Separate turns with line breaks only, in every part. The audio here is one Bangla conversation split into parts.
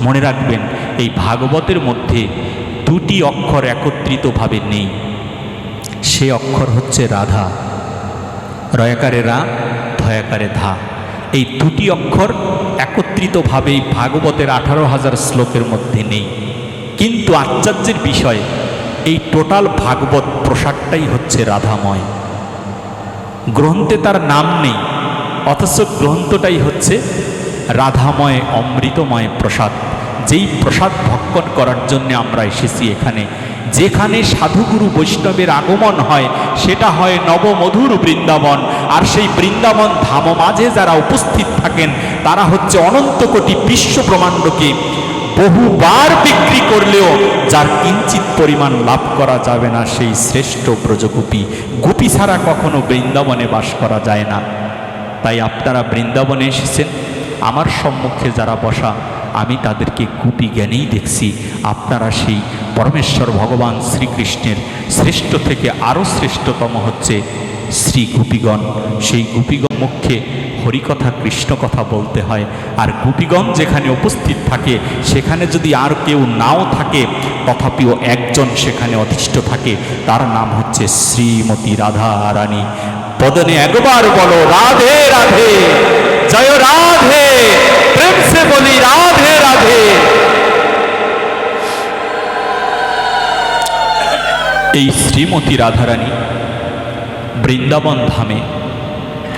মনে রাখবেন, এই ভাগবতের মধ্যে দুটি অক্ষর একত্রিতভাবে নেই। সে অক্ষর হচ্ছে রাধা। রয়াকারে রা, ধয়াকারে ধা। এই দুটি অক্ষর একত্রিতভাবে ভাগবতের আঠারো হাজার শ্লোকের মধ্যে নেই। কিন্তু আশ্চর্যের বিষয়, এই টোটাল ভাগবত প্রসাদটাই হচ্ছে রাধাময়। গ্রন্থে তার নাম নেই, অথচ গ্রন্থটাই হচ্ছে রাধাময় অমৃতময় প্রসাদ। যেই প্রসাদ ভক্ষণ করার জন্য আমরা এসেছি এখানে। যেখানে সাধুগুরু বৈষ্ণবের আগমন হয়, সেটা হয় নবমধুর বৃন্দাবন। আর সেই বৃন্দাবন ধাম মাঝে যারা উপস্থিত থাকেন, তারা হচ্ছে অনন্ত কোটি বিশ্ব বহুবার বিক্রি করলেও যার কিঞ্চিত পরিমাণ লাভ করা যাবে না সেই শ্রেষ্ঠ ব্রজগোপী। গোপী ছাড়া কখনো বৃন্দাবনে বাস করা যায় না। তাই আপনারা বৃন্দাবনে এসেছেন। আমার সম্মুখে যারা বসা আমি তাদেরকে গুপি জ্ঞানেই দেখছি। আপনারা সেই পরমেশ্বর ভগবান শ্রীকৃষ্ণের শ্রেষ্ঠ থেকে আরও শ্রেষ্ঠতম হচ্ছে শ্রী গোপীগণ। সেই গোপীগণ মুখে হরিকথা, কৃষ্ণ কথা বলতে হয়। আর গোপীগণ যেখানে উপস্থিত থাকে, সেখানে যদি আর কেউ নাও থাকে, তথাপিও একজন সেখানে অধিষ্ঠ থাকে। তার নাম হচ্ছে শ্রীমতী রাধা রানী পদনে একবার বলো, রাধে রাধে। জয় রাধে, প্রেম সে বলি, রাধে রাধে। এই শ্রীমতী রাধারানী বৃন্দাবন ধামে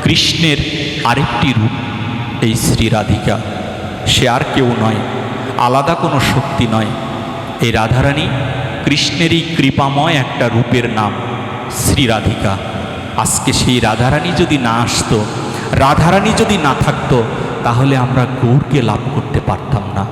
কৃষ্ণের আরেকটি রূপ, এই শ্রী রাধিকা। সে আর কেউ নয়, আলাদা কোনো শক্তি নয়। এই রাধারানী কৃষ্ণেরই কৃপাময় একটা রূপের নাম শ্রী রাধিকা। আজকে সেই রাধারানী যদি না আসতো, রাধারানী যদি না থাকতো, তাহলে আমরা গৌরকে লাভ করতে পারতাম না।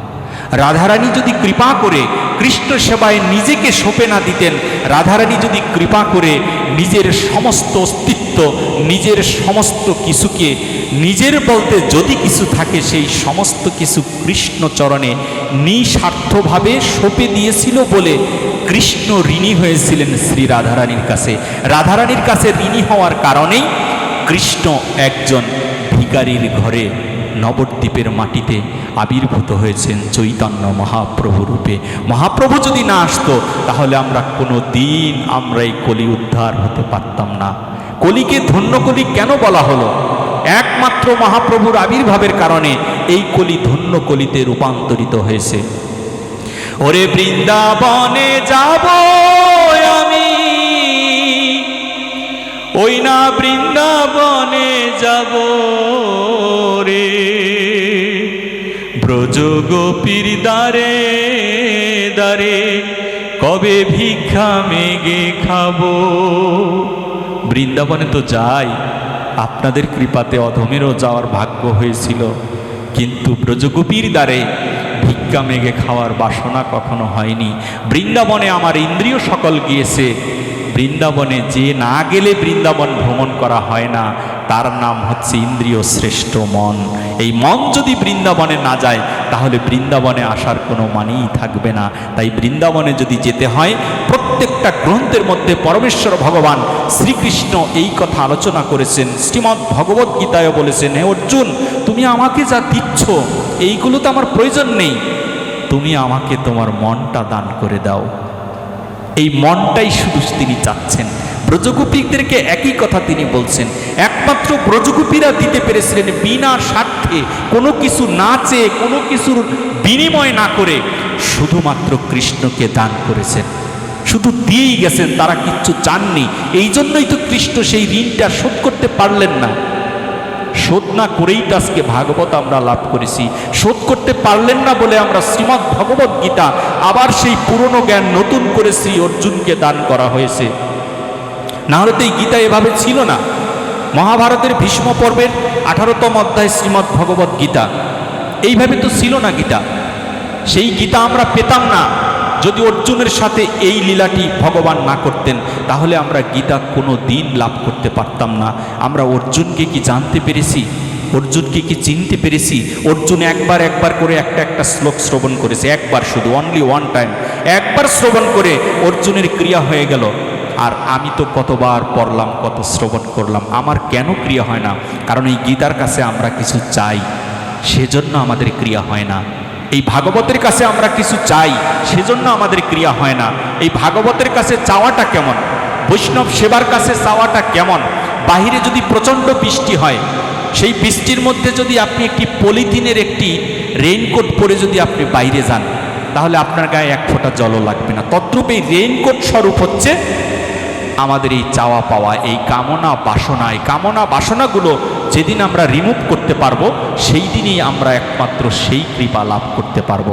রাধারানী যদি কৃপা করে কৃষ্ণ সেবায় নিজেকে সঁপে না দিতেন, রাধারানী যদি কৃপা করে নিজের সমস্ত অস্তিত্ব, নিজের সমস্ত কিছুকে, নিজের বলতে যদি কিছু থাকে, সেই সমস্ত কিছু কৃষ্ণ চরণে নিঃস্বার্থভাবে সঁপে দিয়েছিল বলে কৃষ্ণ ঋণী হয়েছিলেন শ্রী রাধারানীর কাছে। রাধারানীর কাছে ঋণী হওয়ার কারণেই কৃষ্ণ একজন ভিকারির ঘরে নবদ্বীপের মাটিতে আবির্ভূত হয়েছেন চৈতন্য মহাপ্রভু রূপে। মহাপ্রভু যদি না আসতো, তাহলে আমরা কোনো দিন আমরা এই কলি উদ্ধার হতে পারতাম না। কলিকে ধন্য কলি কেন বলা হলো? একমাত্র মহাপ্রভুর আবির্ভাবের কারণে এই কলি ধন্য কলিতে রূপান্তরিত হয়েছে। ওরে বৃন্দাবনে যাব আমি। ওই না বৃন্দাবনে যাব রে। ব্রজ গোপীর দ্বারে দ্বারে কবে ভিক্ষা মেগে খাব? বৃন্দাবনে তো যাই, আপনাদের কৃপাতে অধমেরও যাওয়ার ভাগ্য হয়েছিল। কিন্তু ব্রজগোপীর দ্বারে ভিক্ষা মেঘে খাওয়ার বাসনা কখনো হয়নি। বৃন্দাবনে আমার ইন্দ্রিয় সকল গিয়েছে। বৃন্দাবনে যে না গেলে বৃন্দাবন ভ্রমণ করা হয় না, তার নাম হচ্ছে ইন্দ্রিয় শ্রেষ্ঠ মন। এই মন যদি বৃন্দাবনে না যায়, তাহলে বৃন্দাবনে আসার কোনো মানেই থাকবে না। তাই বৃন্দাবনে যদি যেতে হয়, প্রত্যেকটা গ্রন্থের মধ্যে পরমেশ্বর ভগবান শ্রীকৃষ্ণ এই কথা আলোচনা করেছেন। শ্রীমদ্ ভগবদ্গীতায় বলেছেন, হে অর্জুন, তুমি আমাকে যা দিচ্ছ এইগুলো তো আমার প্রয়োজন নেই। তুমি আমাকে তোমার মনটা দান করে দাও। এই মনটাই শুধু তিনি চাচ্ছেন। ব্রজগোপীদেরকে একই কথা তিনি বলছেন। একমাত্র ব্রজগোপীরা দিতে পেরেছিলেন বিনা স্বার্থে কোনো কিছু না চেয়ে, কোনো কিছুর বিনিময় না করে, শুধুমাত্র কৃষ্ণকে দান করেছেন। শুধু দিয়েই গেছেন, তারা কিচ্ছু চাননি। এই জন্যই তো কৃষ্ণ সেই ঋণটা শোধ করতে পারলেন না। শোধ না করেই তো আজকে ভাগবত আমরা লাভ করেছি। শোধ করতে পারলেন না বলে আমরা শ্রীমৎ ভগবত গীতা আবার সেই পুরনো জ্ঞান নতুন করে শ্রী অর্জুনকে দান করা হয়েছে। না হলে তো এই গীতা এভাবে ছিল না। মহাভারতের ভীষ্ম পর্বের আঠারোতম অধ্যায় শ্রীমৎ ভগবত গীতা। এইভাবে তো ছিল না গীতা। সেই গীতা আমরা পেতাম না। যদি অর্জুনের সাথে এই লীলাটি ভগবান না করতেন, তাহলে আমরা গীতা কোনো দিন লাভ করতে পারতাম না। আমরা অর্জুনকে কি জানতে পেরেছি? অর্জুনকে কি চিনতে পেরেছি? অর্জুন একবার একবার করে একটা একটা শ্লোক শ্রবণ করেছে, একবার শুধু অনলি ওয়ান টাইম একবার শ্রবণ করে অর্জুনের ক্রিয়া হয়ে গেল। আর আমি তো কতবার পড়লাম, কত শ্রবণ করলাম, আমার কেন ক্রিয়া হয় না? কারণ এই গীতার কাছে আমরা কিছু চাই, সেজন্য আমাদের ক্রিয়া হয় না। এই ভাগবতের কাছে আমরা কিছু চাই, সেজন্য আমাদের ক্রিয়া হয় না। এই ভাগবতের কাছে চাওয়াটা কেমন? বৈষ্ণব সেবার কাছে চাওয়াটা কেমন? বাহিরে যদি প্রচণ্ড বৃষ্টি হয়, সেই বৃষ্টির মধ্যে যদি আপনি একটি পলিথিনের একটি রেইনকোট পরে যদি আপনি বাইরে যান, তাহলে আপনার গায়ে এক ফোঁটা জলও লাগবে না। তদ্রূপ এই রেইনকোট স্বরূপ হচ্ছে আমাদের এই চাওয়া পাওয়া, এই কামনা বাসনা। এই কামনা বাসনাগুলো যেদিন আমরা রিমুভ করতে পারব সেই দিনই আমরা একমাত্র সেই কৃপা লাভ করতে পারব।